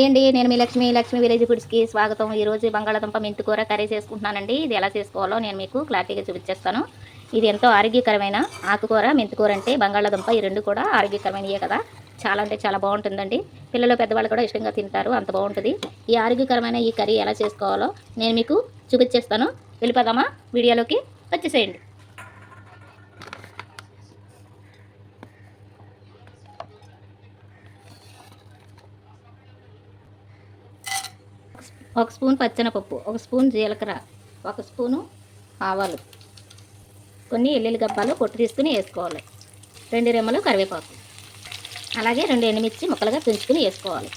అండి నేను మీ లక్ష్మి లక్ష్మి విలేజ్ ఫుడ్స్కి స్వాగతం. ఈరోజు బంగాళాదుంప మెంతికూర కర్రీ చేసుకుంటున్నానండి. ఇది ఎలా చేసుకోవాలో నేను మీకు క్లారిటీగా చూపించేస్తాను ఇది ఎంతో ఆరోగ్యకరమైన ఆకుకూర మెంతికూర అంటే బంగాళాదుంప ఈ రెండు కూడా ఆరోగ్యకరమైనయే కదా. చాలా అంటే చాలా బాగుంటుందండి. పిల్లలు పెద్దవాళ్ళు కూడా ఇష్టంగా తింటారు. అంత బాగుంటుంది. ఈ ఆరోగ్యకరమైన ఈ కర్రీ ఎలా చేసుకోవాలో నేను మీకు చూపించేస్తాను వెళ్ళిపోదామా? వీడియోలోకి వచ్చేసేయండి. ఒక స్పూన్ పచ్చనపప్పు ఒక స్పూన్ జీలకర్ర ఒక స్పూను ఆవాలు. కొన్ని ఎల్లుల్లి గబ్బాలు పొట్టు తీసుకుని వేసుకోవాలి. రెండు రెమ్మలు కరివేపాకు. అలాగే రెండు ఎండుమిర్చి ముక్కలుగా పెంచుకుని వేసుకోవాలి.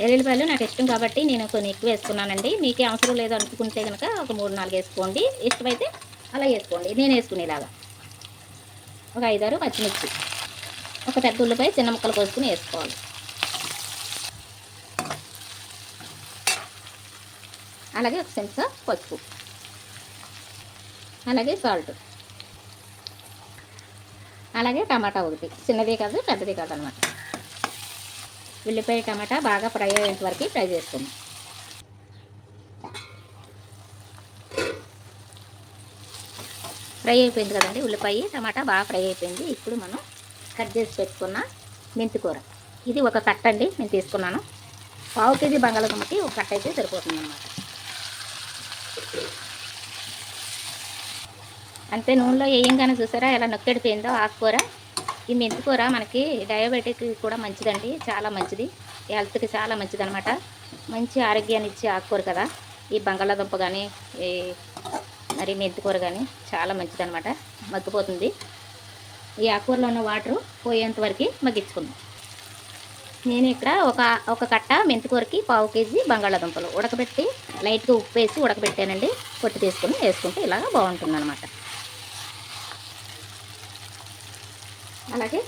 ఎల్లుల్లిపాయలు నాకు ఇష్టం కాబట్టి నేను కొన్ని ఎక్కువ వేసుకున్నానండి. మీకు అవసరం లేదు అనుకుంటే కనుక ఒక మూడు నాలుగు వేసుకోండి. ఇష్టమైతే అలా వేసుకోండి. నేను వేసుకునేలాగా. ఒక ఐదారు పచ్చిమిర్చి. ఒక పెద్ద ఉల్లిపాయ చిన్న ముక్కలు కోసుకుని వేసుకోవాలి. అలాగే ఒక చెంచా పసుపు. అలాగే సాల్ట్. అలాగే టమాటా ఒకటి. చిన్నది కాదు పెద్దది కాదు అనమాట ఉల్లిపాయ టమాటా బాగా ఫ్రై అయ్యేంత వరకు ఫ్రై చేసుకుందాం ఫ్రై అయిపోయింది కదండి ఉల్లిపాయ టమాటా బాగా ఫ్రై అయిపోయింది. ఇప్పుడు మనం కట్ చేసి పెట్టుకున్న మెంతికూర ఇది ఒక కట్ట అండి నేను తీసుకున్నాను. పావు కేజీ బంగాళదుంపకి ఒక కట్ట అయితే సరిపోతుంది అనమాట అంతే నూనెలో వేయంగానే చూసారా? ఎలా నొక్కెడిపోయిందో ఆకుకూర. ఈ మెంతికూర మనకి డయాబెటిక్ కూడా మంచిదండి చాలా మంచిది. హెల్త్కి చాలా మంచిది అనమాట మంచి ఆరోగ్యాన్ని ఇచ్చే ఆకుకూర కదా. ఈ బంగాళాదుంప కానీ ఈ మరి మెంతికూర కానీ చాలా మంచిది అనమాట మగ్గిపోతుంది. ఈ ఆకుకూరలో ఉన్న వాటర్ పోయేంత వరకు మగ్గించుకుందాం. నేను ఇక్కడ ఒక ఒక కట్ట మెంతికూరకి పావు కేజీ బంగాళాదుంపలు ఉడకబెట్టి లైట్గా ఉప్పు వేసి ఉడకబెట్టానండి. పొట్టు తీసుకుని వేసుకుంటే ఇలాగ బాగుంటుంది అనమాట అలాగే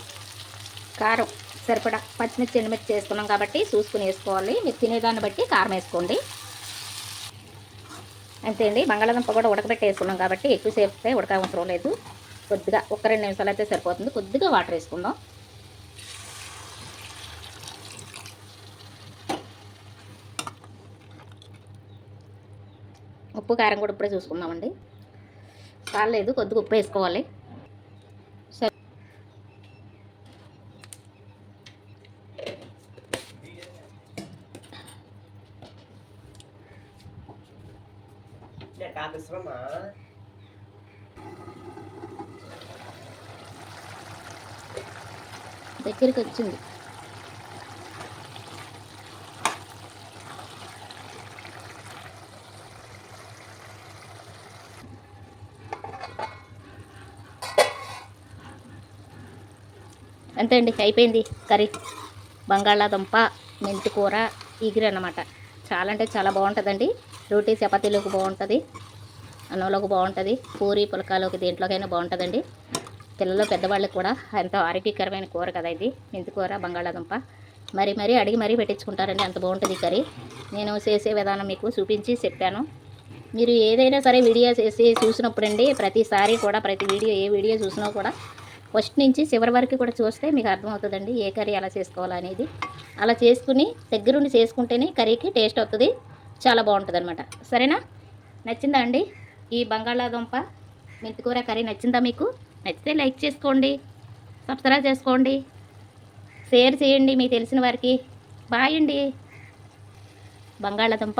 కారం సరిపడా పచ్చిమిర్చి ఎండుమిర్చి వేసుకున్నాం కాబట్టి చూసుకుని వేసుకోవాలి. మీరు తినేదాన్ని బట్టి కారం వేసుకోండి. అంతే అండి. బంగాళాదుంప కూడా ఉడకబెట్టి వేసుకున్నాం కాబట్టి ఎక్కువసేపు అయితే ఉడక అవసరం లేదు. కొద్దిగా ఒక రెండు నిమిషాలు అయితే సరిపోతుంది. కొద్దిగా వాటర్ వేసుకుందాం. ఉప్పు కారం కూడా ఇప్పుడే చూసుకుందామండి. చాలేదు కొద్దిగా ఉప్పు వేసుకోవాలి. సరే దగ్గరికి వచ్చింది. అంతే అండి అయిపోయింది కర్రీ. బంగాళాదుంప మెంతి కూర అనమాట అన్నమాట. చాలా అంటే చాలా బాగుంటుందండి. రోటీ చపాతీలోకి బాగుంటుంది అన్నంలోకి బాగుంటుంది పూరి పులకాలోకి దేంట్లోకైనా బాగుంటుందండి. పిల్లలు పెద్దవాళ్ళకి కూడా ఎంతో ఆరోగ్యకరమైన కూర కదా ఇది. మెంతి కూర బంగాళాదుంప. మరి మరీ అడిగి మరీ పెట్టించుకుంటారండి అంత బాగుంటుంది కర్రీ. నేను చేసే విధానం మీకు చూపించి చెప్పాను. మీరు ఏదైనా సరే వీడియో చేసి చూసినప్పుడండి ప్రతిసారి కూడా ప్రతి వీడియో ఏ వీడియో చూసినా కూడా ఫస్ట్ నుంచి చివరి వరకు కూడా చూస్తే మీకు అర్థమవుతుందండి ఏ కర్రీ ఎలా చేసుకోవాలనేది అలా చేసుకుని దగ్గరుండి చేసుకుంటేనే కర్రీకి టేస్ట్ అవుతుంది చాలా బాగుంటుంది అనమాట సరేనా? నచ్చిందా అండి? ఈ బంగాళాదుంప మెంతికూర కర్రీ నచ్చిందా మీకు? నచ్చితే లైక్ చేసుకోండి సబ్స్క్రైబ్ చేసుకోండి షేర్ చేయండి మీకు తెలిసిన వారికి. బాయ్ అండి. బంగాళాదుంప.